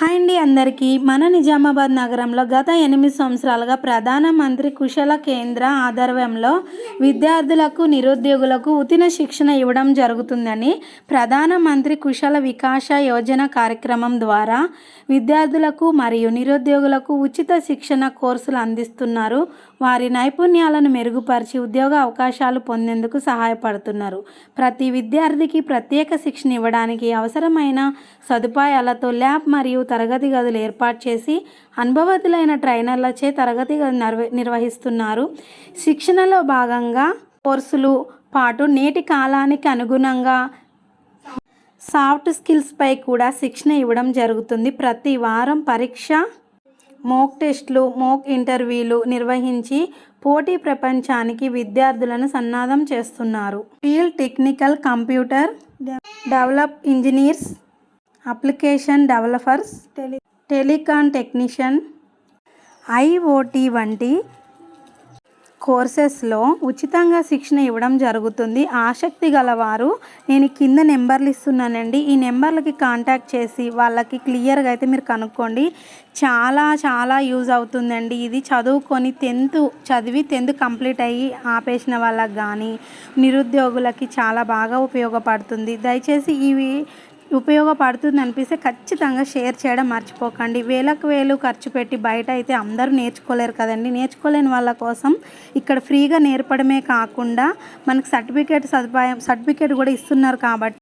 Hi అండి అందరికీ. మన నిజామాబాద్ నగరంలో గత ఎనిమిది సంవత్సరాలుగా ప్రధానమంత్రి కుశల కేంద్ర ఆధ్వర్యంలో విద్యార్థులకు నిరుద్యోగులకు ఉతిన శిక్షణ ఇవ్వడం జరుగుతుందని ప్రధానమంత్రి కుశల వికాస యోజన కార్యక్రమం ద్వారా విద్యార్థులకు మరియు నిరుద్యోగులకు ఉచిత శిక్షణ కోర్సులు అందిస్తున్నారు. వారి నైపుణ్యాలను మెరుగుపరిచి ఉద్యోగ అవకాశాలు పొందేందుకు సహాయపడుతున్నారు. ప్రతి విద్యార్థికి ప్రత్యేక శిక్షణ ఇవ్వడానికి అవసరమైన సదుపాయాలతో ల్యాబ్ మరియు తరగతి గదులు ఏర్పాటు చేసి అనుభవతులైన ట్రైనర్లచే తరగతి గది నిర్వ నిర్వహిస్తున్నారు. శిక్షణలో భాగంగా కోర్సులు పాటు నేటి కాలానికి అనుగుణంగా సాఫ్ట్ స్కిల్స్పై కూడా శిక్షణ ఇవ్వడం జరుగుతుంది. ప్రతి వారం పరీక్ష మోక్ టెస్ట్లు మోక్ ఇంటర్వ్యూలు నిర్వహించి పోటీ ప్రపంచానికి విద్యార్థులను సన్నాధం చేస్తున్నారు. Field technical computer develop engineers application developers tele telecom technician IoT వంటి కోర్సెస్లో ఉచితంగా శిక్షణ ఇవ్వడం జరుగుతుంది. ఆసక్తి గలవారు నేను కింద నెంబర్లు ఇస్తున్నానండి. ఈ నెంబర్లకి కాంటాక్ట్ చేసి వాళ్ళకి క్లియర్గా అయితే మీరు కనుక్కోండి. చాలా చాలా యూజ్ అవుతుందండి. ఇది చదువుకొని టెన్త్ చదివి టెన్త్ కంప్లీట్ అయ్యి ఆపేసిన వాళ్ళకి కానీ నిరుద్యోగులకి చాలా బాగా ఉపయోగపడుతుంది. దయచేసి ఇవి ఉపయోగపడుతుంది అనిపిస్తే ఖచ్చితంగా షేర్ చేయడం మర్చిపోకండి. వేలకు వేలు ఖర్చు పెట్టి బయట అయితే అందరూ నేర్చుకోలేరు కదండి. నేర్చుకోలేని వాళ్ళ కోసం ఇక్కడ ఫ్రీగా నేర్పడమే కాకుండా మనకు సర్టిఫికేట్ సదుపాయం సర్టిఫికేట్ కూడా ఇస్తున్నారు కాబట్టి